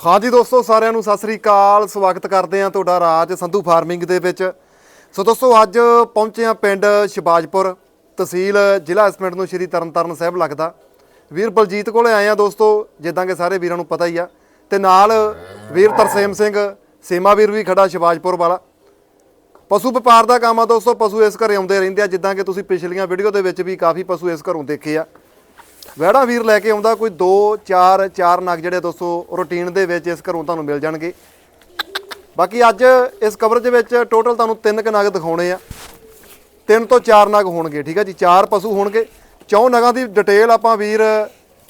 ਹਾਂਜੀ ਦੋਸਤੋ, ਸਾਰਿਆਂ ਨੂੰ ਸਤਿ ਸ੍ਰੀ ਅਕਾਲ। ਸਵਾਗਤ ਕਰਦੇ ਹਾਂ ਤੁਹਾਡਾ ਰਾਜ ਸੰਧੂ ਫਾਰਮਿੰਗ ਦੇ ਵਿੱਚ। ਸੋ ਦੋਸਤੋ, ਅੱਜ ਪਹੁੰਚੇ ਹਾਂ ਪਿੰਡ ਸ਼ਿਬਾਜਪੁਰ, ਤਹਿਸੀਲ ਜ਼ਿਲ੍ਹਾ ਇਸ ਪਿੰਡ ਨੂੰ ਸ਼੍ਰੀ ਤਰਨਤਾਰਨ ਸਾਹਿਬ ਲੱਗਦਾ। ਵੀਰ ਬਲਜੀਤ ਕੋਲੇ ਆਏ ਆ ਦੋਸਤੋ, ਜਿੱਦਾਂ ਕਿ ਸਾਰੇ ਵੀਰਾਂ ਨੂੰ ਪਤਾ ਹੀ ਆ। ਤੇ ਨਾਲ ਵੀਰ ਤਰਸੇਮ ਸਿੰਘ, ਸੇਮਾ ਵੀਰ ਵੀ ਖੜਾ ਸ਼ਿਬਾਜਪੁਰ ਵਾਲਾ। ਪਸ਼ੂ ਵਪਾਰ ਦਾ ਕੰਮ ਆ ਦੋਸਤੋ, ਪਸ਼ੂ ਇਸ ਘਰੇ ਆਉਂਦੇ ਰਹਿੰਦੇ ਆ, ਜਿੱਦਾਂ ਕਿ ਤੁਸੀਂ ਪਿਛਲੀਆਂ ਵੀਡੀਓ ਦੇ ਵਿੱਚ ਵੀ ਕਾਫੀ ਪਸ਼ੂ ਇਸ ਘਰੋਂ ਦੇਖੇ ਆ। ਵਹਿੜਾ ਵੀਰ ਲੈ ਕੇ ਆਉਂਦਾ, ਕੋਈ 2 4 4 ਨਗ ਜਿਹੜੇ ਦੋਸਤੋ ਰੂਟੀਨ ਦੇ ਵਿੱਚ ਇਸ ਘਰੋਂ ਤੁਹਾਨੂੰ ਮਿਲ ਜਾਣਗੇ। ਬਾਕੀ ਅੱਜ ਇਸ ਕਵਰੇਜ ਵਿੱਚ ਟੋਟਲ ਤੁਹਾਨੂੰ ਤਿੰਨ ਕੁ ਨਗ ਦਿਖਾਉਣੇ ਆ। ਤਿੰਨ ਤੋਂ ਚਾਰ ਨਗ ਹੋਣਗੇ, ਠੀਕ ਆ ਜੀ? ਚਾਰ ਪਸ਼ੂ ਹੋਣਗੇ। ਚੌਂ ਨਗਾਂ ਦੀ ਡਿਟੇਲ ਆਪਾਂ ਵੀਰ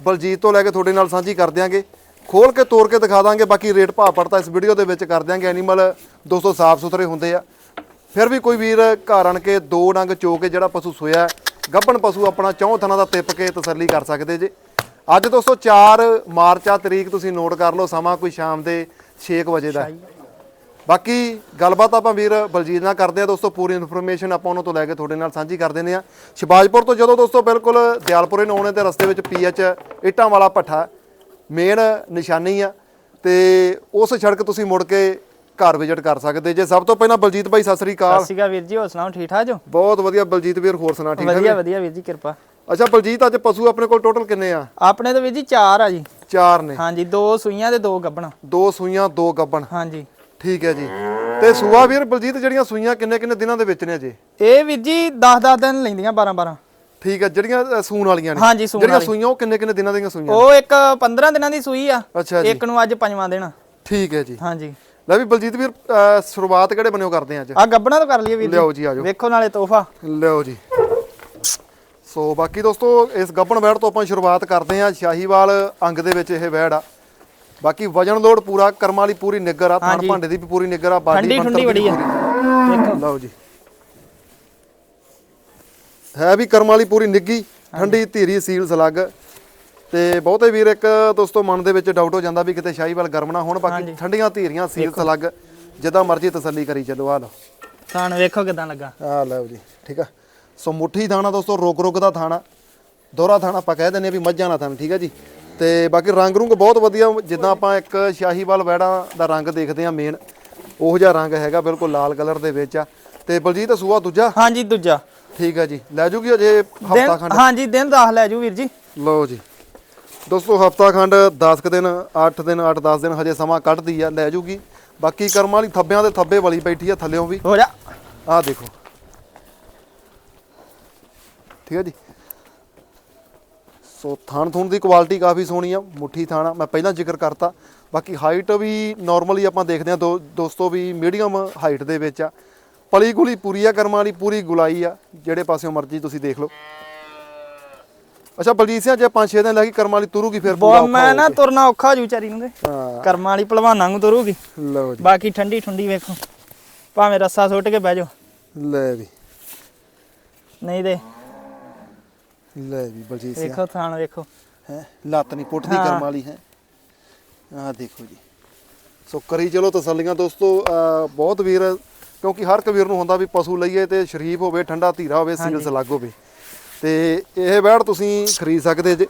ਬਲਜੀਤ ਤੋਂ ਲੈ ਕੇ ਤੁਹਾਡੇ ਨਾਲ ਸਾਂਝੀ ਕਰ ਦਿਆਂਗੇ। ਖੋਲ ਕੇ ਤੋੜ ਕੇ ਦਿਖਾ ਦਾਂਗੇ, ਬਾਕੀ ਰੇਟ ਭਾਅ ਪੜਤਾ ਇਸ ਵੀਡੀਓ ਦੇ ਵਿੱਚ ਕਰ ਦਿਆਂਗੇ। ਐਨੀਮਲ ਦੋਸਤੋ ਸਾਫ਼ ਸੁਥਰੇ ਹੁੰਦੇ ਆ। ਫਿਰ ਵੀ ਕੋਈ ਵੀਰ ਘਰ ਆਣ ਕੇ ਦੋ ਨੰਗ ਚੋ ਕੇ ਜਿਹੜਾ ਪਸ਼ੂ ਸੋਇਆ ਗੱਭਣ ਪਸ਼ੂ ਆਪਣਾ ਚੌਂ ਥਣਾ ਦਾ ਤਿੱਪ ਕੇ ਤਸੱਲੀ ਕਰ ਸਕਦੇ ਜੇ। ਅੱਜ ਦੋਸਤੋ 4 ਮਾਰਚ ਆ, ਤਰੀਕ ਤੁਸੀਂ ਨੋਟ ਕਰ ਲਓ, ਸਮਾਂ ਕੋਈ ਸ਼ਾਮ ਦੇ 6 ਕੁ ਵਜੇ ਦਾ। ਬਾਕੀ ਗੱਲਬਾਤ ਆਪਾਂ ਵੀਰ ਬਲਜੀਤ ਨਾਲ ਕਰਦੇ ਆ ਦੋਸਤੋ, ਪੂਰੀ ਇਨਫੋਰਮੇਸ਼ਨ ਆਪਾਂ ਉਹਨਾਂ ਤੋਂ ਲੈ ਕੇ ਤੁਹਾਡੇ ਨਾਲ ਸਾਂਝੀ ਕਰ ਦਿੰਦੇ ਆ। ਸ਼ਿਬਾਜਪੁਰ ਤੋਂ ਜਦੋਂ ਦੋਸਤੋ ਬਿਲਕੁਲ ਦਿਆਲਪੁਰੇ ਨੂੰ ਆਉਣੇ ਤੇ ਰਸਤੇ ਵਿੱਚ ਪੀਐਚ ਇੱਟਾਂ ਵਾਲਾ ਭੱਠਾ ਮੇਨ ਨਿਸ਼ਾਨੀ ਆ। ਤੇ ਉਸ ਸੜਕ ਤੁਸੀਂ ਮੁੜ ਕੇ ਘਰ ਵਿਜ਼ਿਟ ਕਰ ਸਕਦੇ। ਜੇ ਸਭ ਤੋਂ ਪਹਿਲਾਂ ਬਲਜੀਤ ਭਾਈ ਸਤਿ ਸ੍ਰੀ ਅਕਾਲ। ਸਤਿ ਸ਼੍ਰੀ ਅਕਾਲ ਵੀਰ ਜੀ ਹੋਰ ਸੁਣਾਓ ਠੀਕ ਠਾਕ ਜੋ? ਬਹੁਤ ਵਧੀਆ ਬਲਜੀਤ ਵੀਰ ਹੋਰ ਸੁਣਾ ਠੀਕ ਵਧੀਆ ਹੈ ਵਧੀਆ ਵੀਰ ਜੀ ਕਿਰਪਾ। ਅੱਛਾ ਬਲਜੀਤ ਅੱਜ ਪਸ਼ੂ ਆਪਣੇ ਕੋਲ ਟੋਟਲ ਕਿੰਨੇ ਆ? ਆਪਣੇ ਤਾਂ ਵੀਰ ਜੀ ਚਾਰ ਆ ਜੀ। ਚਾਰ ਨੇ। ਹਾਂਜੀ ਦੋ ਸੂਈਆਂ ਤੇ ਦੋ ਗੱਬਣਾ। ਦੋ ਸੂਈਆਂ ਦੋ ਗੱਬਣ। ਹਾਂਜੀ। ਠੀਕ ਹੈ ਜੀ। ਤੇ ਸੂਆ ਵੀਰ ਬਲਜੀਤ ਜਿਹੜੀਆਂ ਸੂਈਆਂ ਕਿੰਨੇ ਕਿੰਨੇ ਦਿਨਾਂ ਦੇ ਵਿੱਚ ਨੇ ਅਜੇ? ਇਹ ਵੀਰ ਜੀ 10 10 ਦਿਨ ਲੈਂਦੀਆਂ 12 12 ਠੀਕ ਹੈ ਜਿਹੜੀਆਂ ਸੂਣ ਵਾਲੀਆਂ ਨੇ। ਹਾਂਜੀ ਸੂਣ ਜਿਹੜੀਆਂ ਸੂਈਆਂ ਉਹ ਕਿੰਨੇ ਕਿੰਨੇ ਦਿਨਾਂ ਦੀਆਂ ਸੂਈਆਂ ਉਹ ਇੱਕ 15 ਦਿਨਾਂ ਦੀ ਸੂਈ ਆ। ਜੀ। ਇੱਕ ਨੂੰ ਅੱਜ ਪੰਜਵਾਂ ਦਿਨ। ਠੀਕ ਹੈ ਜੀ। ਹਾਂਜੀ। ਲੈ ਵੀ ਬਲਜੀਤ ਵੀਰ ਸ਼ੁਰੂਆਤ ਕਿਹੜੇ ਬਣਿਓ ਕਰਦੇ ਆ ਅੱਜ? ਆ ਗੱਬਣਾ ਤੋਂ ਕਰ ਲਈਏ ਵੀਰ ਲਿਆਓ ਜੀ ਆਜੋ ਵੇਖੋ ਨਾਲੇ ਤੋਹਫਾ। ਲਿਆਓ ਜੀ। ਸੋ ਬਾਕੀ ਦੋਸਤੋ ਇਸ ਗੱਬਣ ਵੈੜ ਤੋਂ ਆਪਾਂ ਸ਼ੁਰੂਆਤ ਕਰਦੇ ਆ। ਸ਼ਾਹੀਵਾਲ ਅੰਗ ਦੇ ਵਿੱਚ ਇਹ ਵੈੜ ਆ। ਬਾਕੀ ਵਜਨ ਲੋਡ ਪੂਰਾ ਕਰਮਾਂ ਵਾਲੀ ਪੂਰੀ ਨਿੱਗਰ ਆ। ਥਣ ਹਾਂਜੀ। ਭਾਂਡੇ ਦੀ ਵੀ ਪੂਰੀ ਨਿੱਗਰ ਆ ਠੰਡੀ ਬਣਤਰ ਠੰਡੀ ਦੀ ਬੜੀ ਆ। ਵੇਖੋ ਲਓ ਜੀ। ਹੈ ਵੀ ਕਰਮ ਵਾਲੀ ਪੂਰੀ ਨਿੱਗੀ ਠੰਡੀ ਧੀਰੀ ਸੀਲ ਸਲੱਗ। ਤੇ ਬਹੁਤੇ ਵੀਰ ਇੱਕ ਦੋਸਤੋ ਮਨ ਦੇ ਵਿੱਚ ਡਾਊਟ ਹੋ ਜਾਂਦਾ ਵੀ ਕਿਤੇ ਸ਼ਾਹੀਵਾਲ ਗਰਮ ਨਾ ਹੋਣ ਬਾਕੀ ਠੰਡੀਆਂ ਧੀਰੀਆਂ ਸੀਲ ਸਲੱਗ ਜਿੱਦਾਂ ਮਰਜ਼ੀ ਤਸੱਲੀ ਕਰੀ ਚੱਲੋ ਆ ਲਓ। ਥਾਣ ਵੇਖੋ ਕਿਦਾਂ ਲੱਗਾ। ਆ ਲਓ ਜੀ ਠੀਕ ਆ। ਸੋ ਮੁੱਠੀ ਥਾਣਾ ਦੋਸਤੋ ਰੁਕ ਰੁਕ ਦਾ ਥਾਣਾ ਦੋਹਰਾ ਥਾਣਾ ਆਪਾਂ ਕਹਿ ਦਿੰਦੇ ਆ ਵੀ ਮੱਝਾਂ ਦਾ ਥਾਣਾ ਠੀਕ ਆ ਜੀ। ਤੇ ਬਾਕੀ ਰੰਗ ਰੁੰਗ ਬਹੁਤ ਵਧੀਆ ਜਿੱਦਾਂ ਆਪਾਂ ਇੱਕ ਸ਼ਾਹੀਵਾਲ ਵੈੜਾਂ ਦਾ ਰੰਗ ਦੇਖਦੇ ਆ ਮੇਨ ਉਹੋ ਜਿਹਾ ਰੰਗ ਹੈਗਾ ਬਿਲਕੁਲ ਲਾਲ ਕਲਰ ਦੇ ਵਿੱਚ ਆ। ਤੇ ਬਲਜੀਤ ਸੂਆ ਦੂਜਾ? ਹਾਂਜੀ ਦੂਜਾ। ਠੀਕ ਆ ਜੀ ਲੈ ਜੂਗੀ ਅਜੇ ਹਫਤਾ ਖੰਡ? ਹਾਂਜੀ ਦਿਨ 10 ਲੈ ਜੂ ਵੀਰ ਜੀ। ਲਓ ਜੀ। ਦੋਸਤੋ ਹਫਤਾ ਖੰਡ 10 ਕੁ ਦਿਨ 8 ਦਿਨ 8-10 ਦਿਨ ਹਜੇ ਸਮਾਂ ਕੱਢਦੀ ਆ ਲੈ ਜੂਗੀ। ਬਾਕੀ ਕਰਮ ਵਾਲੀ ਥੱਬਿਆਂ ਦੇ ਥੱਬੇ ਵਾਲੀ ਬੈਠੀ ਆ ਥੱਲਿਓਂ ਵੀ। ਹੋ ਜਾ। ਆਹ ਦੇਖੋ। ਠੀਕ ਹੈ ਜੀ। ਸੋ ਥਣ ਥੁਣ ਦੀ ਕੁਆਲਿਟੀ ਕਾਫੀ ਸੋਹਣੀ ਆ ਮੁੱਠੀ ਥਾਣਾ ਮੈਂ ਪਹਿਲਾਂ ਜ਼ਿਕਰ ਕਰਤਾ। ਬਾਕੀ ਹਾਈਟ ਵੀ ਨਾਰਮਲੀ ਆਪਾਂ ਦੇਖਦੇ ਆ ਦੋਸਤੋ ਵੀ ਮੀਡੀਅਮ ਹਾਈਟ ਦੇ ਵਿੱਚ ਆ। ਪਲੀ ਗੁਲੀ ਪੂਰੀ ਆ ਕਰਮਾਂ ਵਾਲੀ ਪੂਰੀ ਗੁਲਾਈ ਆ ਜਿਹੜੇ ਪਾਸਿਓਂ ਮਰਜ਼ੀ ਤੁਸੀਂ ਦੇਖ ਲਓ। ਅੱਛਾ ਬਲਜੀਤ ਸਿੰਘ ਜੇ 5-6 ਦਿਨ ਲੱਗੀ ਕਰਮਾਂ ਵਾਲੀ ਤੁਰੂਗੀ ਫਿਰ ਪੂਰਾ ਮੈਂ ਨਾ ਤੁਰਨਾ ਔਖਾ ਜੂ ਚਾਰੀ ਨੂੰ ਤੇ। ਹਾਂ। ਕਰਮਾਂ ਵਾਲੀ ਭਲਵਾਨਾਂ ਨੂੰ ਤੁਰੂਗੀ। ਲਓ ਜੀ। ਬਾਕੀ ਠੰਡੀ ਠੰਡੀ ਵੇਖੋ। ਭਾਵੇਂ ਰੱਸਾ ਸੁੱਟ ਕੇ ਬਹਿ ਜਾਓ। ਲੈ ਵੀ। ਨਹੀਂ ਤੇ ਲੈ ਵੀ ਬਲਜੀਤ ਸਿੰਘ। ਵੇਖੋ ਥਾਣ ਵੇਖੋ। ਹੈ ਲੱਤ ਨਹੀਂ ਪੁੱਟਦੀ ਹਾਂ। ਕਰਮ ਵਾਲੀ ਹੈ। ਆਹ ਦੇਖੋ ਜੀ। ਸੋ ਕਰੀ ਚਲੋ ਤਸੱਲੀਆਂ ਦੋਸਤੋ ਅਹ ਬਹੁਤ ਵੀਰ ਕਿਉਂਕਿ ਹਰ ਇੱਕ ਵੀਰ ਨੂੰ ਹੁੰਦਾ ਵੀ ਪਸ਼ੂ ਲਈਏ ਤੇ ਸ਼ਰੀਫ ਹੋਵੇ ਠੰਡਾ ਧੀਰਾ ਹੋਵੇ ਸੀਲ ਸਲੱਗ ਹੋਵੇ। ਤੇ ਇਹ ਵੈੜ ਤੁਸੀਂ ਖਰੀਦ ਸਕਦੇ ਜੇ।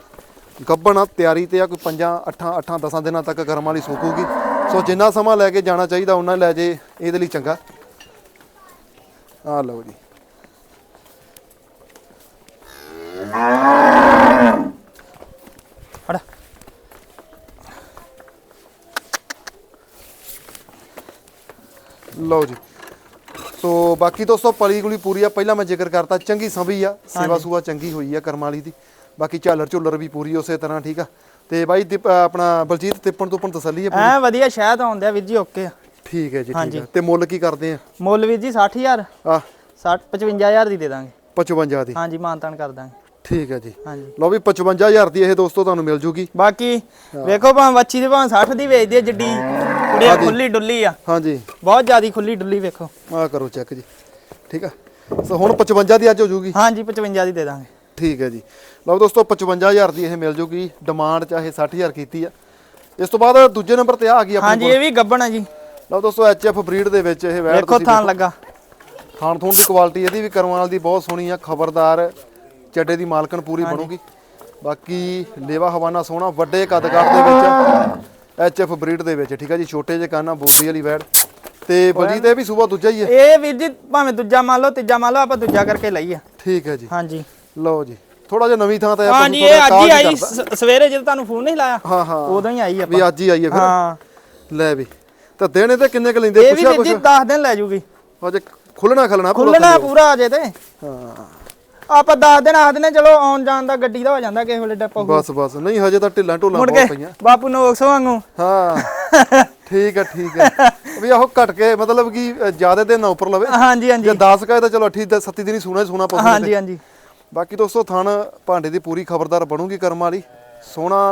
ਗੱਬਣ ਆ ਤਿਆਰੀ ਤੇ ਆ ਕੋਈ 5 8 8 10 ਦਿਨਾਂ ਤੱਕ ਕਰਮ ਵਾਲੀ ਸੁੱਕੂਗੀ। ਸੋ ਜਿੰਨਾ ਸਮਾਂ ਲੈ ਕੇ ਜਾਣਾ ਚਾਹੀਦਾ ਉਹਨਾਂ ਲੈ ਜੇ ਇਹਦੇ ਲਈ ਚੰਗਾ। ਆ ਲਓ ਜੀ। ਫੜ ਲਓ ਜੀ। ਸੋ ਬਾਕੀ ਦੋਸਤੋ ਪਲੀ ਗੁਲੀ ਪੂਰੀ ਆ। ਪਹਿਲਾਂ ਮੈਂ ਜ਼ਿਕਰ ਕਰਤਾ ਚੰਗੀ ਸੰਭੀ ਆ। ਸੇਵਾ ਸੂਆ ਚੰਗੀ ਹੋਈ ਆ ਕਰਮ ਵਾਲੀ ਦੀ। ਬਾਕੀ ਝਾਲਰ ਝੁੱਲਰ ਵੀ ਪੂਰੀ ਉਸੇ ਤਰ੍ਹਾਂ ਠੀਕ ਆ। ਤੇ ਬਾਈ ਆਪਣਾ ਬਲਜੀਤ ਤਿੱਪਣ ਤੁੱਪਣ ਤਸੱਲੀ ਆ ਐ ਵਧੀਆ ਸ਼ਾਇਦ ਆਉਂਦਿਆ ਵੀਰ ਜੀ ਓਕੇ ਆ। ਠੀਕ ਹੈ ਜੀ ਠੀਕ। ਆ। ਤੇ ਮੁੱਲ ਕੀ ਕਰਦੇ ਆ? ਮੁੱਲ ਵੀਰ ਜੀ 60000 ਆ। 60 55000 ਦੀ ਦੇ ਦਾਂਗੇ। 55 ਦੀ। ਹਾਂਜੀ ਮਾਨਤਾਨ ਕਰ ਦਾਂਗੇ। ਠੀਕ ਹੈ ਜੀ। ਲਓ ਵੀ 55000 ਦੀ ਇਹ ਦੋਸਤੋ ਤੁਹਾਨੂੰ ਮਿਲ ਜੂਗੀ। ਬਾਕੀ ਵੇਖੋ ਭਾਵੇਂ ਵੱਛੀ ਦੇ ਭਾਵੇਂ 60 ਦੀ ਵੇਚਦੀ ਆ ਜੱਡੀ। ਕੁੜੀਆ ਖੁੱਲੀ ਡੁੱਲੀ ਆ। ਹਾਂਜੀ। ਬਹੁਤ ਜ਼ਿਆਦੀ ਖੁੱਲੀ ਡੁੱਲੀ ਵੇਖੋ। ਆ ਕਰੋ ਚੈੱਕ ਜੀ। ਠੀਕ ਆ? ਸੋ ਹੁਣ 55 ਦੀ ਅੱਜ ਹੋ ਜੂਗੀ? ਹਾਂਜੀ 55 ਦੀ ਦੇ ਦਾਂਗੇ। ਠੀਕ ਹੈ ਜੀ। ਲਓ ਦੋਸਤੋ 55000 ਦੀ ਇਹ ਮਿਲ ਜੂਗੀ। ਡਿਮਾਂਡ ਚਾਹੇ 60000 ਕੀਤੀ ਆ। ਇਸ ਤੋਂ ਬਾਅਦ ਦੂਜੇ ਨੰਬਰ ਤੇ ਆ ਗਈ ਆਪਣੀ ਹਾਂਜੀ ਇਹ ਵੀ ਗੱਬਣ ਆ ਜੀ। ਲਓ ਦੋਸਤੋ ਐਚਐਫ ਬਰੀਡ ਦੇ ਵਿੱਚ ਇਹ ਵੈੜ ਵੇਖੋ ਥਾਣ ਲੱਗਾ। ਖਾਣ ਥੂਣ ਦੀ ਕੁਆਲਿਟੀ ਇਹਦੀ ਵੀ ਕਰਮਾਲ ਦੀ ਬਹੁਤ ਸੋਹਣੀ ਆ। ਖਬਰਦਾਰ ਚੱਡੇ ਦੀ ਮਾਲਕਣ ਪੂਰੀ ਬਣੂਗੀ। ਬਾਕੀ ਲੇਵਾ ਹਵਾਨਾ ਸੋਹਣਾ ਵੱਡੇ ਕੱਦ ਕੱਦ ਦੇ ਵਿੱਚ। ਐਚਐਫ ਬਰੀਡ ਦੇ ਵਿੱਚ ਠੀਕ ਆ ਜੀ? ਛੋਟੇ ਜਿਹੇ ਕੰਨ ਬੋਦੀ ਵਾਲੀ ਵੈੜ। ਤੇ ਬਲਜੀਤ ਇਹ ਵੀ ਸੂਬਾ ਦੂਜਾ ਹੀ ਹੈ? ਇਹ ਵੀਰ ਜੀ ਭਾਵੇਂ ਦੂਜਾ ਮੰਨ ਲਓ ਤੀਜਾ ਮੰਨ ਲਓ ਆਪਾਂ ਦੂਜਾ ਕਰਕੇ ਲਈ ਆ ਠੀਕ ਹੈ ਜੀ। ਹਾਂਜੀ। ਲਓ ਜੀ। ਥੋੜਾ ਜਿਹਾ ਨਵੀਂ ਥਾਂ ਤੇ ਆ ਹਾਂਜੀ ਇਹ ਅੱਜ ਹੀ ਆਈ ਸਵੇਰੇ ਜਦੋਂ ਤੁਹਾਨੂੰ ਫੋਨ ਨਹੀਂ ਲਾਇਆ ਹਾਂ ਹਾਂ। ਉਦੋਂ ਹੀ ਆਈ ਵੀ ਆਪਾਂ। ਅੱਜ ਹੀ ਆਈ ਹੈ ਫਿਰ। ਹਾਂ। ਲੈ ਵੀ। ਤਾਂ ਦਿਨ ਇਹਦੇ ਕਿੰਨੇ ਕੁ ਲੈਂਦੇ? ਇਹ ਵੀ ਪੁੱਛਿਆ ਵੀਰ ਜੀ ਕੁਛ? 10 ਦਿਨ ਲੈ ਜੂਗੀ। ਅਜੇ ਖੁੱਲਣਾ ਖਲਣਾ ਖੁੱਲਣਾ ਪੂਰਾ ਅਜੇ ਤੇ। ਹਾਂ। ਆਪਾਂ 10 ਦਿਨ ਆਖਦੇ ਨੇ ਚਲੋ ਆਉਣ ਜਾਣ ਦਾ ਗੱਡੀ ਦਾ ਹੋ ਜਾਂਦਾ ਕਿਸੇ ਵੇਲੇ ਡੱਪਾ ਬਸ ਬਸ ਨਹੀਂ ਹਜੇ ਤਾਂ ਢਿੱਲਾਂ ਢੋਲਾਂ ਮੁੜ ਬਹੁਤ ਪਈਆਂ। ਬਾਪੂ ਨੋਕਸ ਵਾਂਗੂ। ਹਾਂ ਠੀਕ ਹੈ ਠੀਕ ਹੈ ਵੀ ਆਹੋ ਘਟ ਕੇ ਮਤਲਬ ਕਿ ਜ਼ਿਆਦਾ ਦਿਨ ਨਾ ਉੱਪਰ ਲਵੇ। ਹਾਂਜੀ ਹਾਂਜੀ। ਜੇ 10 ਕਹੇ ਤਾਂ ਚਲੋ 8 ਤੇ 7 ਦਿਨ ਹੀ ਸੋਣਾ ਹੀ ਸੋਣਾ ਪਊਗਾ ਹਾਂਜੀ ਹਾਂਜੀ। ਬਾਕੀ ਦੋਸਤੋ ਥਣ ਭਾਂਡੇ ਦੀ ਪੂਰੀ ਖਬਰਦਾਰ ਬਣੂਗੀ ਕਰਮ ਵਾਲੀ। ਸੋਹਣਾ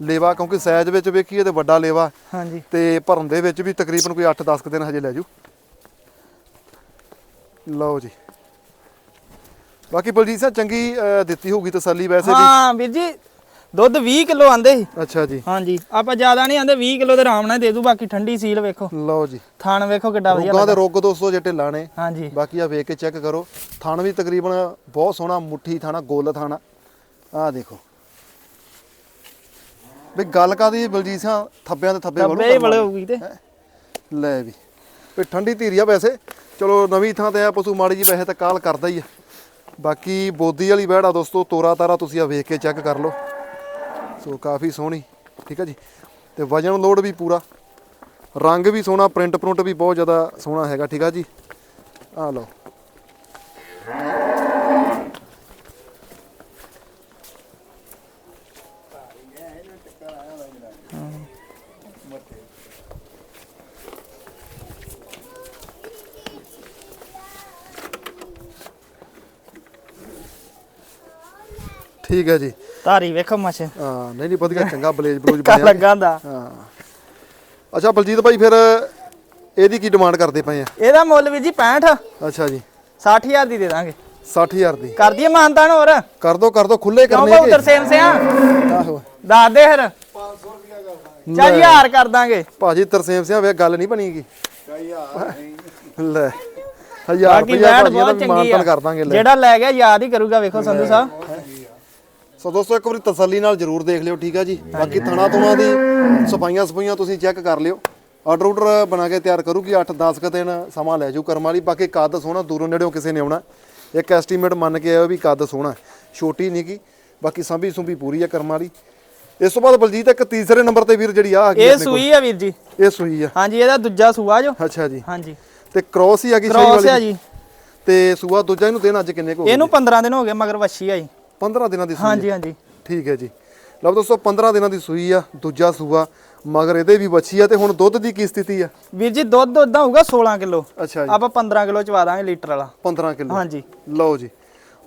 ਲੇਵਾ ਕਿਉਂਕਿ ਸਾਈਜ਼ ਵਿੱਚ ਵੇਖੀਏ ਤੇ ਵੱਡਾ ਲੇਵਾ। ਹਾਂਜੀ। ਤੇ ਭਰਨ ਦੇ ਵਿੱਚ ਵੀ ਤਕਰੀਬਨ ਕੋਈ 8-10 ਕੁ ਦਿਨ ਹਜੇ ਲੈ ਜੂ ਲਓ ਜੀ। ਬਾਕੀ ਬਲਜੀਤ ਸਿੰਘ ਚੰਗੀ ਅਹ, ਦਿੱਤੀ ਹੋਊਗੀ ਤਸੱਲੀ ਵੈਸੇ ਵੀ। ਹਾਂ ਵੀਰ ਜੀ ਦੁੱਧ 20 ਕਿਲੋ ਆਂਦੇ ਸੀ। ਅੱਛਾ ਜੀ। ਹਾਂਜੀ ਆਪਾਂ ਜ਼ਿਆਦਾ ਨਹੀਂ ਆਂਦੇ 20 ਕਿਲੋ ਦੇ ਆਰਾਮ ਨਾਲ ਦੇ ਦੂ ਬਾਕੀ ਠੰਡੀ ਸੀਲ ਵੇਖੋ। ਲਓ ਜੀ। ਥਾਣ ਵੇਖੋ ਕਿੱਡਾ ਵਧੀਆ ਰੋਗਾਂ ਦੇ ਰੋਗ ਦੋਸਤੋ ਜੇ ਢਿੱਲਾ ਨੇ। ਹਾਂਜੀ। ਬਾਕੀ ਆ ਵੇਖ ਕੇ ਚੈੱਕ ਕਰੋ। ਥਣ ਵੀ ਤਕਰੀਬਨ ਬਹੁਤ ਸੋਹਣਾ ਮੁੱਠੀ ਥਾਣਾ ਗੋਲ ਥਾਣਾ। ਆਹ ਦੇਖੋ। ਵੀ ਗੱਲ ਕਾਦੀ ਬਲਜੀਤ ਸਿੰਘ? ਥੱਬਿਆਂ ਦੇ ਥੱਬੇ ਡੱਬੇ ਹੀ ਬੜੇ ਹੋਊਗੀ ਤੇ। ਲੈ ਵੀ। ਵੀ ਠੰਡੀ ਧੀਰੀ ਆ ਵੈਸੇ। ਚਲੋ ਨਵੀਂ ਥਾਂ ਤੇ ਆ ਪਸ਼ੂ ਮਾੜੀ ਜੀ ਵੈਸੇ ਤਾਂ ਕਾਲ ਕਰਦਾ ਹੀ ਆ। ਬਾਕੀ ਬੋਦੀ ਵਾਲੀ ਵਹਿੜਾ ਦੋਸਤੋ, ਤੋਰਾ ਤਾਰਾ ਤੁਸੀਂ ਆ ਵੇਖ ਕੇ ਚੈੱਕ ਕਰ ਲਓ। ਸੋ ਕਾਫੀ ਸੋਹਣੀ, ਠੀਕ ਹੈ ਜੀ? ਤੇ ਵਜਨ ਲੋਡ ਵੀ ਪੂਰਾ। ਰੰਗ ਵੀ ਸੋਹਣਾ, ਪ੍ਰਿੰਟ ਪ੍ਰਿੰਟ ਵੀ ਬਹੁਤ ਜ਼ਿਆਦਾ ਸੋਹਣਾ ਹੈਗਾ, ਠੀਕ ਆ ਜੀ? ਆ ਲਓ। ਠੀਕ ਹੈ ਜੀ। ਧਾਰੀ ਵੇਖੋ ਮਛ। ਹਾਂ ਨਹੀਂ ਨਹੀਂ ਵਧੀਆ ਚੰਗਾ ਬਲੇਜ ਬਲੂਜ ਕਾ ਬਣਿਆ। ਲੱਗਾ ਦਾ ਹਾਂ। ਅੱਛਾ ਬਲਜੀਤ ਭਾਈ ਫਿਰ ਇਹਦੀ ਕੀ ਡਿਮਾਂਡ ਕਰਦੇ ਪਏ ਆ? ਇਹਦਾ ਮੁੱਲ ਵੀਰ ਜੀ 65 ਅੱਛਾ ਜੀ। 60000 ਦੀ ਦੇ ਦਾਂਗੇ। 60000 ਦੀ। ਕਰ ਦਈਏ ਮਾਨਤਾਨ ਹੋਰ? ਕਰ ਦੋ ਕਰ ਦੋ ਖੁੱਲੇ ਕਿਉਂ ਕਰਨੇ ਬਹੁ ਤਰਸੇਮ ਸਿਆ? ਆਹੋ ਦੱਸ ਦੇ ਫਿਰ। 500 ਹਜ਼ਾਰ ਕਰ ਦਾਂਗੇ। ਭਾਜੀ ਤਰਸੇਮ ਸਿੰਘ ਵੇ ਗੱਲ ਨਹੀਂ ਬਣੀਗੀ। ਲੈ ਹਜ਼ਾਰ ਬਾਕੀ ਰੁਪਇਆ ਵੈਟ ਭਾਜੀ ਵੀ ਮਾਨਤਨ ਕਰ ਦਾਂਗੇ ਜਿਹੜਾ ਲੈ ਗਿਆ ਯਾਦ ਹੀ ਕਰੂਗਾ ਵੇਖੋ ਸੰਧੂ ਸਾਹਿਬ। ਸੋ ਦੋਸਤੋ ਇੱਕ ਵਾਰੀ ਤਸੱਲੀ ਨਾਲ ਜਰੂਰ ਦੇਖ ਲਿਓ ਠੀਕ ਆ ਜੀ? ਬਾਕੀ ਥਣਾ ਤੁਣਾ ਦੀ ਸਫਾਈਆਂ ਸਫਾਈਆਂ ਤੁਸੀਂ ਚੈੱਕ ਕਰ ਲਿਓ। ਆਰਡਰ ਆਰਡਰ ਬਣਾ ਕੇ ਤਿਆਰ ਕਰੂਗੀ 8-10 ਕ ਦਿਨ ਸਮਾਂ ਲੈ ਜੂ ਕਰਮ ਵਾਲੀ। ਬਾਕੀ ਕੱਦ ਸੋਹਣਾ ਦੂਰੋਂ ਨੇੜਿਓਂ ਕਿਸੇ ਨੇ ਆਉਣਾ। ਇੱਕ ਐਸਟੀਮੇਟ ਮੰਨ ਕੇ ਆਇਓ ਵੀ ਕੱਦ ਸੋਹਣਾ ਛੋਟੀ ਨਹੀਂ ਗੀ। ਬਾਕੀ ਸੰਭੀ ਸੁੰਭੀ ਪੂਰੀ ਆ ਕਰਮ ਵਾਲੀ। ਇਸ ਤੋਂ ਬਾਅਦ ਬਲਜੀਤ ਇੱਕ ਤੀਸਰੇ ਨੰਬਰ ਤੇ ਵੀਰ ਜਿਹੜੀ ਆ ਆ ਗਈ ਇਹ। ਸੂਈ ਆ ਵੀਰ ਜੀ। ਇਹ ਸੂਈ ਆ। ਹਾਂਜੀ ਇਹਦਾ ਦੂਜਾ ਸੂਆ ਜੋ। ਅੱਛਾ ਜੀ। ਹਾਂਜੀ। ਤੇ ਕ੍ਰੋਸ ਹੀ ਆ ਗਈ ਸਹੀ ਕ੍ਰੋਸ ਆ ਵਾਲੀ ਜੀ। ਤੇ ਸੂਆ ਦੂਜਾ ਇਹਨੂੰ ਦਿਨ ਅੱਜ ਕਿੰਨੇ ਕੋ ਇਹਨੂੰ 15 ਦਿਨ ਹੋ ਗਏ ਮਗਰ ਵੱਛੀ ਆਈ। 15 ਦਿਨਾਂ ਦੀ ਸੂਈ ਹਾਂਜੀ ਹਾਂਜੀ। ਠੀਕ ਹੈ ਜੀ। ਲਓ ਦੋਸਤੋ 15 ਦਿਨਾਂ ਦੀ ਸੂਈ ਆ ਦੂਜਾ ਸੂਆ ਮਗਰ ਇਹਦੇ ਵੀ ਬੱਚੀ ਆ ਤੇ ਹੁਣ ਦੁੱਧ ਦੀ ਕੀ ਸਥਿਤੀ ਆ? ਵੀਰ ਜੀ ਦੁੱਧ ਉਦਾਂ ਹੋਊਗਾ 16 ਕਿਲੋ। ਅੱਛਾ ਜੀ। ਆਪਾਂ 15 ਕਿਲੋ ਚਵਾ ਦਾਂਗੇ ਲੀਟਰ ਵਾਲਾ। 15 ਕਿਲੋ। ਹਾਂਜੀ। ਲਓ ਜੀ।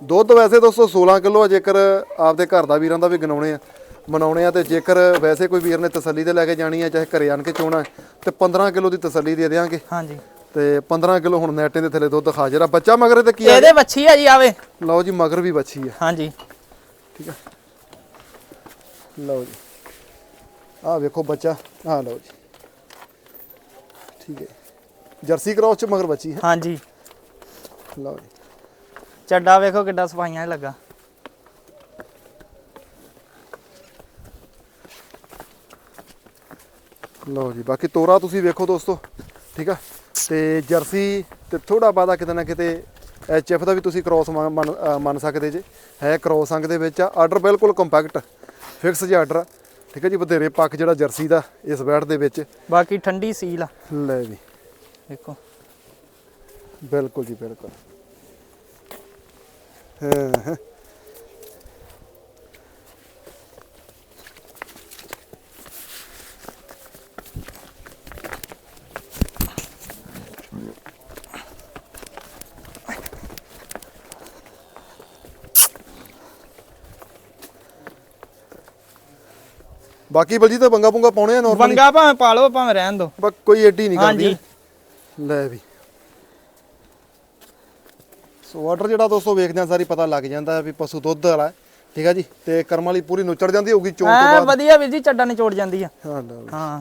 ਦੁੱਧ ਵੈਸੇ ਦੋਸਤੋ 16 ਕਿਲੋ ਆ ਜੇਕਰ ਆਪਦੇ ਘਰ ਦਾ ਵੀਰਾਂ ਦਾ ਵੀ ਗਨਾਉਣੇ ਆ। ਮਨਾਉਣੇ ਆ ਤੇ ਜੇਕਰ ਵੈਸੇ ਕੋਈ ਵੀਰ ਨੇ ਤਸੱਲੀ ਤੇ ਲੈ ਕੇ ਜਾਣੀ ਆ ਚਾਹੇ ਘਰੇ ਆਣ ਕੇ ਚੋਣਾ ਤੇ 15 ਕਿਲੋ ਦੀ ਤਸੱਲੀ ਦੇ ਦੇਾਂਗੇ ਹਾਂਜੀ। ਤੇ 15 ਕਿਲੋ ਹੁਣ ਨੈਟੇ ਦੇ ਥੱਲੇ ਦੁੱਧ ਹਾਜ਼ਰ ਆ ਬੱਚਾ ਮਗਰ ਇਹਦੇ ਕੀ ਆ? ਇਹਦੇ ਵੱਛੀ ਆ ਜੀ ਆਵੇ। ਲਓ ਜੀ ਮਗਰ ਵੀ ਬੱਚੀ ਆ। ਹਾਂਜੀ। ਠੀਕ ਆ। ਲਓ ਜੀ। ਆਹ ਵੇਖੋ ਬੱਚਾ ਆਹ ਲਓ ਜੀ। ਠੀਕ ਹੈ। ਜਰਸੀ ਕ੍ਰਾਸ ਚ ਮਗਰ ਬੱਚੀ ਹੈ। ਹਾਂਜੀ। ਲਓ ਜੀ। ਚੱਡਾ ਵੇਖੋ ਕਿੱਡਾ ਸਫਾਈਆਂ ਲੱਗਾ। ਲਓ ਜੀ ਬਾਕੀ ਤੋਰਾ ਤੁਸੀਂ ਵੇਖੋ ਦੋਸਤੋ। ਠੀਕ ਆ। ਤੇ ਜਰਸੀ ਤੇ ਥੋੜਾ ਬਾਦਾ ਕਿਤੇ ਨਾ ਕਿਤੇ ਐਚਐਫ ਦਾ ਵੀ ਤੁਸੀਂ ਕ੍ਰਾਸ ਮੰਨ ਸਕਦੇ ਜੇ। ਹੈ ਕ੍ਰਾਸ ਅੰਗ ਦੇ ਵਿੱਚ ਆ ਆਰਡਰ ਬਿਲਕੁਲ ਕੰਪੈਕਟ ਫਿਕਸ ਜਿਹਾ ਆਰਡਰ ਠੀਕ ਹੈ ਜੀ ਬਧੇਰੇ ਪੱਕ ਜਿਹੜਾ ਜਰਸੀ ਦਾ ਇਸ ਬੈਟ ਦੇ ਵਿੱਚ। ਬਾਕੀ ਠੰਡੀ ਸੀਲ ਆ। ਲੈ ਵੀ। ਵੇਖੋ ਬਿਲਕੁਲ ਜੀ ਬਿਲਕੁਲ। ਹਾਂ। ਬਾਕੀ ਬਲਜੀ ਤਾਂ ਬੰਗਾ ਪੁੰਗਾ ਪਾਉਣੇ ਆ ਨਾਰਮਲੀ ਵੰਗਾ ਭਾਵੇਂ ਪਾ ਲਓ ਭਾਵੇਂ ਰਹਿਣ ਦਿਓ ਬਸ ਕੋਈ ਏਡੀ ਨਹੀਂ ਕਰਦੀ। ਲੈ ਵੀ। ਸੋ ਆਰਡਰ ਜਿਹੜਾ ਦੋਸਤੋ ਵੇਖਦੇ ਆ ਸਾਰੀ ਪਤਾ ਲੱਗ ਜਾਂਦਾ ਵੀ ਪਸ਼ੂ ਦੁੱਧ ਵਾਲਾ ਹੈ। ਠੀਕ ਆ ਜੀ? ਤੇ ਕਰਮ ਵਾਲੀ ਪੂਰੀ ਨੁੱਚੜ ਜਾਂਦੀ ਹੋਊਗੀ ਚੋਣ ਤੋਂ ਬਾਅਦ। ਵਧੀਆ ਵੀਰ ਜੀ ਚੱਡਾ ਨਿਚੋੜ ਜਾਂਦੀ ਆ। ਹਾਂ। ਹਾਂ।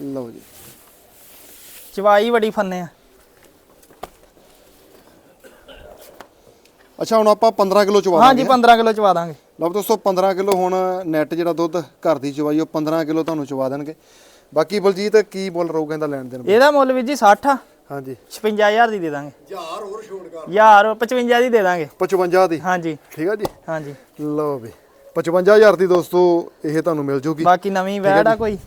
ਲਓ ਜੀ। ਚਵਾਈ ਬੜੀ ਫੰਨੇ ਆ। ਅੱਛਾ ਹੁਣ ਆਪਾਂ 15 ਕਿਲੋ ਚਵਾ ਹਾਂਜੀ ਦਾਂਗੇ। 15 ਕਿਲੋ ਚਵਾ ਦਾਂਗੇ। ਲਓ ਦੋਸਤੋ 15 ਕਿਲੋ ਹੁਣ ਨੈਟ ਜਿਹੜਾ ਦੁੱਧ ਘਰ ਦੀ ਚਵਾਈ ਉਹ 15 ਕਿਲੋ ਤੁਹਾਨੂੰ ਚਵਾ ਦੇਣਗੇ। ਬਾਕੀ ਬਲਜੀਤ ਕੀ ਬੋਲ ਰਹੂਗਾ ਇਹਦਾ ਲੈਣ ਦੇਣ ਇਹਦਾ ਮੁੱਲ ਵੀਰ ਜੀ 60 ਆ। ਹਾਂਜੀ। 56000 ਦੀ ਦੇ ਦਾਂਗੇ। ਯਾਰ ਹੋਰ ਛੋੜ ਕਰ। ਯਾਰ 55 ਦੀ ਦੇ ਦਾਂਗੇ। 55 ਦੀ? ਹਾਂਜੀ। ਠੀਕ ਆ ਜੀ? ਹਾਂਜੀ। ਲਓ ਵੀ। 55000 ਦੀ ਦੋਸਤੋ ਇਹ ਤੁਹਾਨੂੰ ਮਿਲ ਜੂਗੀ। ਬਾਕੀ ਨਵੀਂ ਵੈੜ ਆ ਕੋਈ।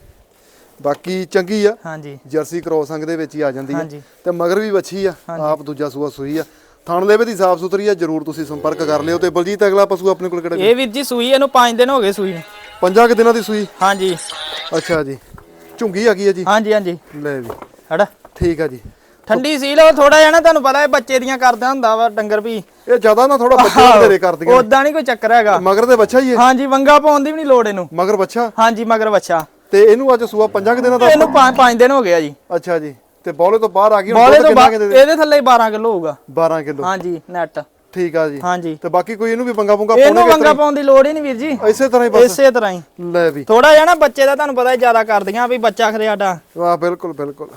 ਬਾਕੀ ਚੰਗੀ ਆ। ਹਾਂਜੀ। ਜਰਸੀ ਕ੍ਰੋਸਿੰਗ ਦੇ ਵਿੱਚ ਹੀ ਆ ਜਾਂਦੀ। ਹੈ ਤੇ ਮਗਰ ਵੀ ਵੱਛੀ ਆ। ਆਪ ਦੂਜਾ ਸੂਆ ਸੂਈ ਆ। ਥਣ ਲੇਵੇ ਦੀ ਸਾਫ਼ ਸੁਥਰੀ ਆ ਜਰੂਰ ਤੁਸੀਂ ਸੰਪਰਕ ਕਰ ਲਿਓ। ਤੇ ਬਲਜੀਤ ਅਗਲਾ ਪਸ਼ੂ ਆਪਣੇ ਕੋਲ ਕਿਹੜਾ ਇਹ ਵੀਰ ਜੀ ਸੂਈ ਇਹਨੂੰ 5 ਦਿਨ ਹੋ ਗਏ ਸੂਈ ਨੂੰ। ਪੰਜਾਂ ਕੁ ਦਿਨਾਂ ਦੀ ਸੂਈ? ਹਾਂਜੀ। ਅੱਛਾ ਜੀ। ਝੁੰਗੀ ਆ ਗਈ ਹੈ ਜੀ? ਹਾਂਜੀ ਹਾਂਜੀ। ਲੈ ਵੀ। ਹੜਾ। ਠੀਕ ਆ ਜੀ। ਠੰਡੀ ਸੀ ਲੋ ਥੋੜਾ ਜਿਹਾ ਨਾ ਤੁਹਾਨੂੰ ਪਤਾ ਹੈ ਬੱਚੇ ਦੀਆਂ ਕਰਦਾ ਹੁੰਦਾ ਵਾ ਡੰਗਰ ਵੀ। ਇਹ ਜ਼ਿਆਦਾ ਨਾ ਥੋੜਾ ਬੱਚੇ ਵਧੇਰੇ ਕਰਦੀਆਂ ਉਦਾਂ ਨਹੀਂ ਕੋਈ ਚੱਕਰ ਹੈਗਾ। ਮਗਰ ਦੇ ਬੱਚਾ ਹੀ ਹੈ ਹਾਂਜੀ ਵੰਗਾ ਪਾਉਣ ਦੀ ਵੀ ਨਹੀਂ ਲੋੜ ਇਹਨੂੰ। ਮਗਰ ਬੱਚਾ ਹਾਂਜੀ ਮਗਰ ਬੱਚਾ ਤੇ ਇਹਨੂੰ ਅੱਜ ਸੂਆ ਪੰਜਾਂ ਕੁ ਦਿਨਾਂ ਦਾ ਇਹਨੂੰ 5 ਦਿਨ ਹੋ ਗਏ ਆ ਜੀ। ਅੱਛਾ ਜੀ। ਤੇ ਬੌਲੇ ਤੋਂ ਬਾਹਰ ਆ ਗਈ ਬੋਲੇ ਤੋਂ ਬਾਅਦ ਇਹਦੇ ਥੱਲੇ ਹੀ 12 ਕਿਲੋ ਹੋਊਗਾ। 12 ਕਿਲੋ। ਹਾਂਜੀ ਨੈਟ ਠੀਕ ਆ ਜੀ। ਹਾਂਜੀ। ਤੇ ਬਾਕੀ ਕੋਈ ਇਹਨੂੰ ਵੀ ਪੰਗਾ ਪੁੰਗਾ ਇਹਨੂੰ ਪਾਉਣੇ ਵੰਗਾ ਪਾਉਣ ਦੀ ਲੋੜ ਹੀ ਨਹੀਂ ਵੀਰ ਜੀ। ਇਸੇ ਤਰ੍ਹਾਂ ਹੀ ਬਸ। ਇਸੇ ਤਰ੍ਹਾਂ ਹੀ। ਲੈ ਵੀ। ਥੋੜਾ ਜਿਹਾ ਨਾ ਬੱਚੇ ਦਾ ਤੁਹਾਨੂੰ ਪਤਾ ਜ਼ਿਆਦਾ ਕਰਦੀਆਂ ਵੀ ਬੱਚਾ ਖਰੇ ਸਾਡਾ। ਵਾਹ ਬਿਲਕੁਲ ਬਿਲਕੁਲ।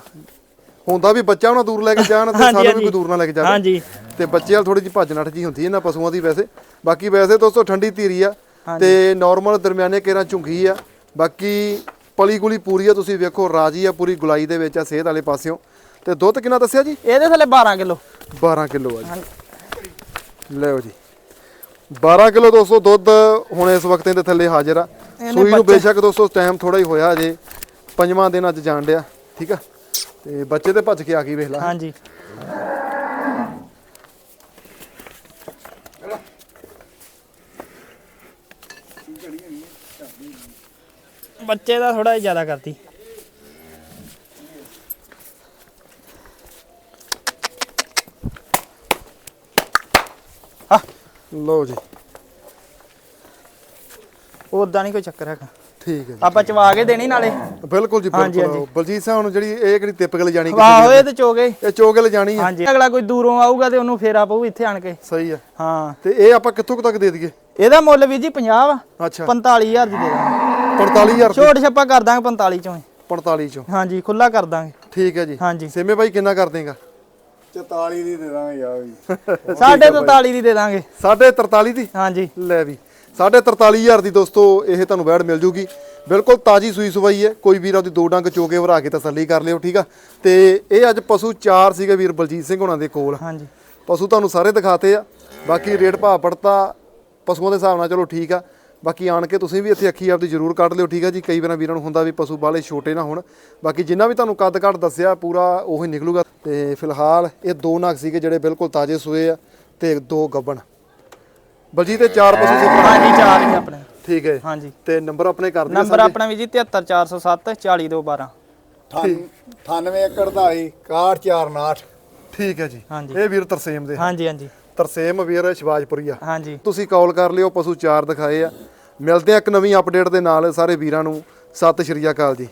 ਹੁੰਦਾ ਵੀ ਬੱਚਾ ਉਹਨਾਂ ਦੂਰ ਲੈ ਕੇ ਜਾਣ ਤੇ ਸਾਨੂੰ ਵੀ ਕੋਈ ਦੂਰ ਨਾ ਲੈ ਕੇ ਜਾਵੇ। ਹਾਂਜੀ। ਤੇ ਬੱਚੇ ਵਾਲ ਥੋੜੀ ਜਿਹੀ ਭੱਜ ਨੱਠ ਜੀ ਹੁੰਦੀ ਹੈ ਇਹਨਾਂ ਪਸ਼ੂਆਂ ਦੀ ਵੈਸੇ। ਬਾਕੀ ਵੈਸੇ ਦੋਸਤੋ ਠੰਡੀ ਧੀਰੀ ਆ। ਤੇ ਨਾਰਮਲ ਦਰਮਿਆਨੇ ਕੇਰਾਂ ਝੁੰਗੀ ਆ। ਬਾਕੀ ਪਲੀ ਗੁਲੀ ਪੂਰੀ ਆ ਤੁਸੀਂ ਵੇਖੋ ਰਾਜੀ ਆ ਪੂਰੀ ਗੁਲਾਈ ਦੇ ਵਿੱਚ ਆ ਸਿਹਤ ਵਾਲੇ ਪਾਸਿਓਂ। ਤੇ ਦੁੱਧ ਕਿੰਨਾ ਦੱਸਿਆ ਜੀ? ਇਹਦੇ ਥੱਲੇ 12 ਕਿਲੋ। 12 ਕਿਲੋ ਆ ਜੀ। ਲਿਓ ਜੀ। 12 ਕਿਲੋ ਦੋਸਤੋ ਦੁੱਧ ਹੁਣ ਇਸ ਵਕਤ ਇਹਦੇ ਥੱਲੇ ਹਾਜ਼ਰ ਆ। ਸੂਈ ਨੂੰ ਬੇਸ਼ੱਕ ਦੋਸਤੋ ਟਾਈਮ ਥੋੜਾ ਹੀ ਹੋਇਆ ਅਜੇ। ਪੰਜਵਾਂ ਦਿਨ ਅੱਜ ਜਾਣ ਡਿਆ ਠੀਕ ਆ? ਤੇ ਬੱਚੇ ਤੇ ਭੱਜ ਕੇ ਆ ਗਈ ਵੇਖ ਲਾ। ਹਾਂਜੀ। ਬੱਚੇ ਦਾ ਥੋੜਾ ਜ਼ਿਆਦਾ ਕਰਦੀ ਹਾਂ। ਲਓ ਜੀ। ਉਦਾਂ ਨਹੀਂ ਕੋਈ ਚੱਕਰ ਹੈਗਾ। ਠੀਕ ਹੈ ਜੀ ਆਪਾਂ ਚਵਾ ਕੇ ਦੇਣੀ ਨਾਲੇ। ਬਿਲਕੁਲ ਜੀ ਬਿਲਕੁਲ। ਬਲਜੀਤ ਸਿੰਘ ਹੁਣ ਜਿਹੜੀ ਇਹ ਕਿਹੜੀ ਟਿਪ ਕੇ ਜਾਣੀ ਵਾਹ ਹੋਏ ਤੇ ਚੋਗੇ। ਇਹ ਚੋਕੇ ਲੈ ਜਾਣੀ ਹੈ ਹਾਂਜੀ। ਅਗਲਾ ਕੋਈ ਦੂਰੋਂ ਆਊਗਾ ਤੇ ਉਹਨੂੰ ਫੇਰਾ ਪਊ ਇੱਥੇ ਆਣ ਕੇ। ਸਹੀ ਆ। ਹਾਂ। ਤੇ ਇਹ ਆਪਾਂ ਕਿੱਥੋਂ ਕੁ ਤੱਕ ਦੇ ਦਈਏ? ਇਹਦਾ ਮੁੱਲ ਵੀ ਜੀ 50 ਵਾ। ਅੱਛਾ। 45000 ਦੀ ਦੇ ਦਾਂਗੇ। 45000 ਛੋਟ ਛੱਪਾ ਕਰ ਦਾਂਗੇ 45 ਚੋਂ ਹੀ। 45 ਚੋਂ। ਹਾਂਜੀ ਖੁੱਲਾ ਕਰ ਦਾਂਗੇ। ਠੀਕ ਹੈ ਜੀ। ਹਾਂਜੀ। ਸੇਮੇ ਭਾਈ ਕਿੰਨਾ ਕਰ ਦੇਗਾ? 44 ਦੀ ਦੇ ਦਾਂਗੇ ਯਾਰ ਵੀ। ਸਾਢੇ 43 ਦੀ ਦੇ ਦਾਂਗੇ। ਸਾਢੇ 43 ਦੀ? ਹਾਂਜੀ। ਲੈ ਵੀ। ਸਾਢੇ 43000 ਦੀ ਦੋਸਤੋ ਇਹ ਤੁਹਾਨੂੰ ਵੈੜ ਮਿਲ ਜੂਗੀ। ਬਿਲਕੁਲ ਤਾਜੀ ਸੂਈ ਸਵਾਈ ਹੈ। ਕੋਈ ਵੀਰ ਉਹਦੀ ਦੋ ਡੰਗ ਚੋਕੇ ਭਰਾ ਕੇ ਤਸੱਲੀ ਕਰ ਲਿਓ ਠੀਕ ਆ? ਤੇ ਇਹ ਅੱਜ ਪਸ਼ੂ ਚਾਰ ਸੀਗੇ ਵੀਰ ਬਲਜੀਤ ਸਿੰਘ ਹੋਣਾ ਦੇ ਕੋਲ। ਹਾਂਜੀ। ਪਸ਼ੂ ਤੁਹਾਨੂੰ ਸਾਰੇ ਦਿਖਾਤੇ ਆ। ਬਾਕੀ ਰੇਟ ਭਾਅ ਪੜਤਾ ਪਸ਼ੂਆਂ ਦੇ ਹਿਸਾਬ ਨਾਲ ਚਲੋ ਠੀਕ ਆ। ਬਾਕੀ ਆਣ ਕੇ ਤੁਸੀਂ ਵੀ ਇੱਥੇ ਅੱਖੀ ਆਪਦੀ ਜ਼ਰੂਰ ਕੱਢ ਲਿਓ ਠੀਕ ਆ ਜੀ? ਕਈ ਵਾਰਾਂ ਵੀਰਾਂ ਨੂੰ ਹੁੰਦਾ ਵੀ ਪਸ਼ੂ ਬਾਲੇ ਛੋਟੇ ਨਾ ਹੋਣ। ਬਾਕੀ ਜਿੰਨਾ ਵੀ ਤੁਹਾਨੂੰ ਕੱਦ ਕੱਟ ਦੱਸਿਆ ਪੂਰਾ ਉਹੀ ਨਿਕਲੂਗਾ। ਤੇ ਫਿਲਹਾਲ ਇਹ ਦੋ ਨਗ ਸੀਗੇ ਜਿਹੜੇ ਬਿਲਕੁਲ ਤਾਜ਼ੇ ਸੂਏ ਆ ਤੇ ਦੋ ਗੱਬਣ। ਬਲਜੀ ਤੇ ਚਾਰ ਪਸ਼ੂ ਸੀ। ਹਾਂਜੀ ਚਾਰ ਹੀ ਆਪਣੇ। ਠੀਕ ਹੈ। ਹਾਂਜੀ। ਤੇ ਨੰਬਰ ਆਪਣੇ ਕਰ ਦਿਓ ਨੰਬਰ ਆਪਣਾ ਵੀ ਜੀ 73407 40212 98 ਏਕੜ ਦਾ ਹੀ 6449 ਠੀਕ ਹੈ ਜੀ। ਇਹ ਵੀਰ ਤਰਸੇਮ ਦੇ ਹਾਂਜੀ ਹਾਂਜੀ। ਤਰਸੇਮ ਵੀਰ ਸ਼ਿਵਾਜਪੁਰੀ ਆ। ਹਾਂਜੀ। ਤੁਸੀਂ ਕਾਲ ਕਰ ਲਿਓ ਪਸ਼ੂ ਚਾਰ ਦਿਖਾਏ ਆ। ਮਿਲਦੇ ਆ ਇੱਕ ਨਵੀਂ ਅਪਡੇਟ ਦੇ ਨਾਲ ਸਾਰੇ ਵੀਰਾਂ ਨੂੰ। ਸਤਿ ਸ਼੍ਰੀ ਅਕਾਲ ਜੀ।